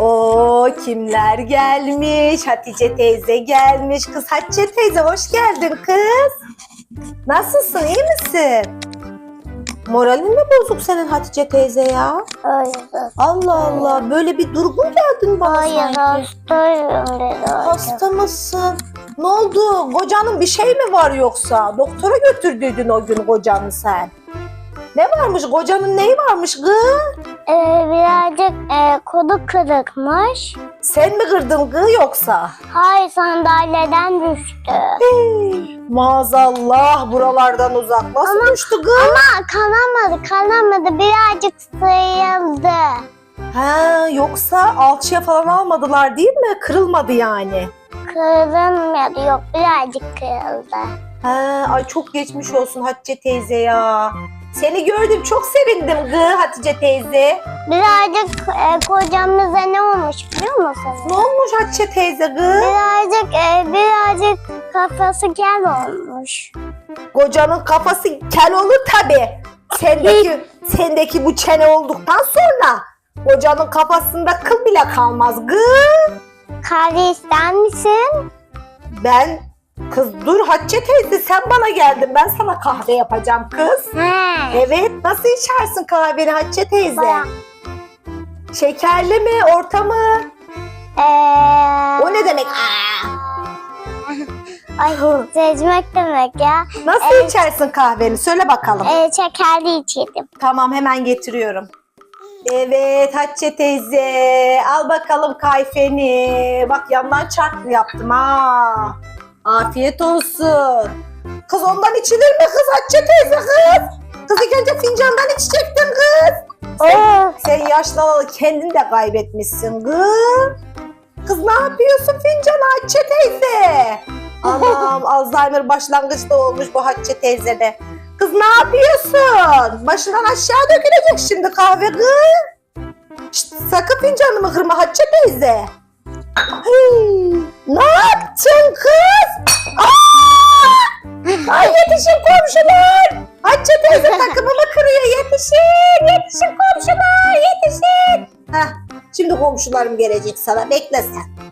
O kimler gelmiş? Hatice teyze gelmiş. Kız Hatice teyze hoş geldin kız. Nasılsın? iyi misin? Moralin mi bozuk senin Hatice teyze ya? Hayır. Allah Allah böyle bir durgun geldin bana Hayır sanki. hastayım dedi. Hasta mısın? Ne oldu? Kocanın bir şey mi var yoksa? Doktora götürdüydün o gün kocanı sen. Ne varmış? Kocanın neyi varmış kız? Ee, e, kolu kırıkmış. Sen mi kırdın kız yoksa? Hayır sandalyeden düştü. Hey, maazallah buralardan uzak. Nasıl düştü kız? Ama kanamadı kanamadı birazcık sıyrıldı. Ha, yoksa alçıya falan almadılar değil mi? Kırılmadı yani. Kırılmadı yok birazcık kırıldı. Ha, ay çok geçmiş olsun Hatice teyze ya. Seni gördüm çok sevindim kız Hatice teyze. Birazcık e, kocamıza ne olmuş biliyor musunuz? Ne olmuş Hatice teyze kız? Birazcık e, birazcık kafası kel olmuş. Kocanın kafası kel olur tabi. Sendeki, sendeki bu çene olduktan sonra kocanın kafasında kıl bile kalmaz kız. Kahve ister misin? Ben kız dur Hatice teyze sen bana geldin ben sana kahve yapacağım kız. He. Evet nasıl içersin kahveni Hatice teyze? Baya- Şekerli mi orta mı? Ee, O ne demek? Aa! Ay seçmek demek ya. Nasıl Evet. içersin kahveni söyle bakalım. Ee, şekerli içelim. Tamam hemen getiriyorum. Evet Hatice teyze al bakalım kayfeni. Bak yandan çarptı yaptım ha. Afiyet olsun. Kız ondan içilir mi kız Hatice teyze kız? Kız ilk önce fincandan içecektin kız. Oo, Sen yaşlanalı kendini de kaybetmişsin kız. Kız ne yapıyorsun fincan Hatice teyze? Anam Alzheimer başlangıçta olmuş bu Hatice teyzede. Kız ne yapıyorsun? Başından aşağı dökülecek şimdi kahve kız. Şşt, sakın fincanımı kırma Hatice teyze. Hıy, Heh, şimdi komşularım gelecek sana. Bekle sen.